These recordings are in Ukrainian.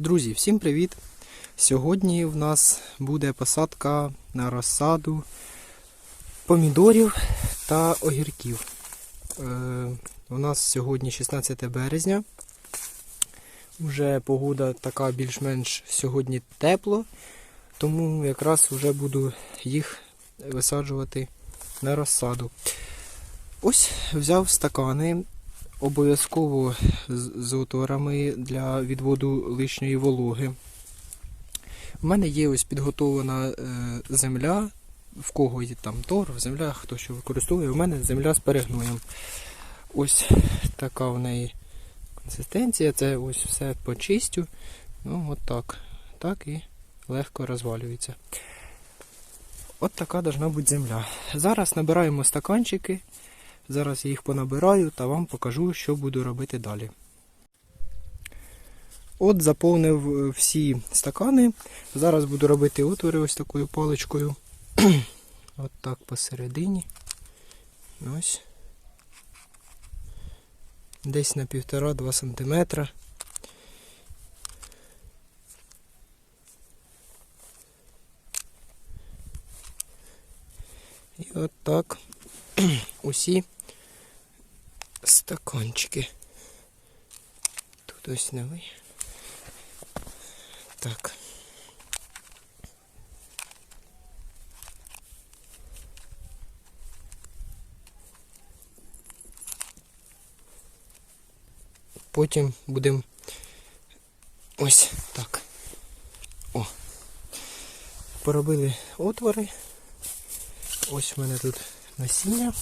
Друзі, всім привіт! Сьогодні в нас буде посадка на розсаду помідорів та огірків. Е, у нас сьогодні 16 березня. Вже погода така більш-менш сьогодні тепло, тому якраз вже буду їх висаджувати на розсаду. Ось взяв стакани, обов'язково з, отворами для відводу лишньої вологи. У мене є ось підготовлена е, земля, в кого є там тор, земля, хто що використовує. У мене земля з перегноєм. Ось така в неї консистенція. Це ось все почистю. Ну, от так. Так і легко розвалюється. От така должна бути земля. Зараз набираємо стаканчики. Зараз я їх понабираю та вам покажу, що буду робити далі. От заповнив е, всі стакани. Зараз буду робити отвори ось такою паличкою. От так посередині. Ось. Десь на 1,5-2 см. І от так усі стаканчики. Тут ось новий. Так. Потім будемо ось так. О. Поробили отвори. Ось в мене тут насіння.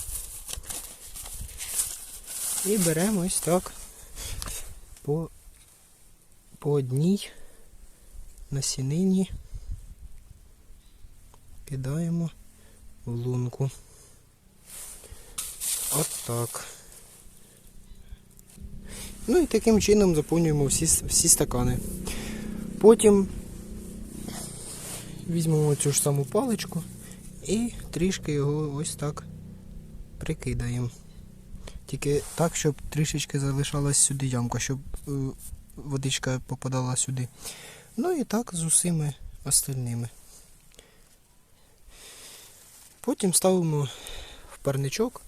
І беремо ось так по, по одній насінині кидаємо в лунку. От так. Ну і таким чином заповнюємо всі, всі стакани. Потім візьмемо цю ж саму паличку і трішки його ось так прикидаємо. Тільки так, щоб трішечки залишалась сюди ямка, щоб е, водичка попадала сюди. Ну і так з усіми остальними. Потім ставимо в парничок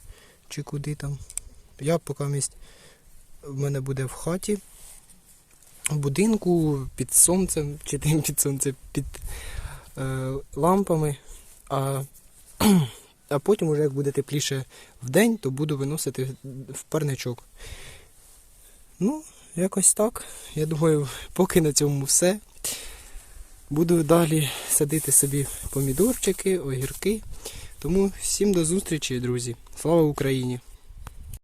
чи куди там. Я поки місць в мене буде в хаті, в будинку, під сонцем, чи тим під сонцем, під е, лампами. А а потім, уже як буде тепліше в день, то буду виносити в парничок. Ну, якось так. Я думаю, поки на цьому все. Буду далі садити собі помідорчики, огірки. Тому всім до зустрічі, друзі. Слава Україні!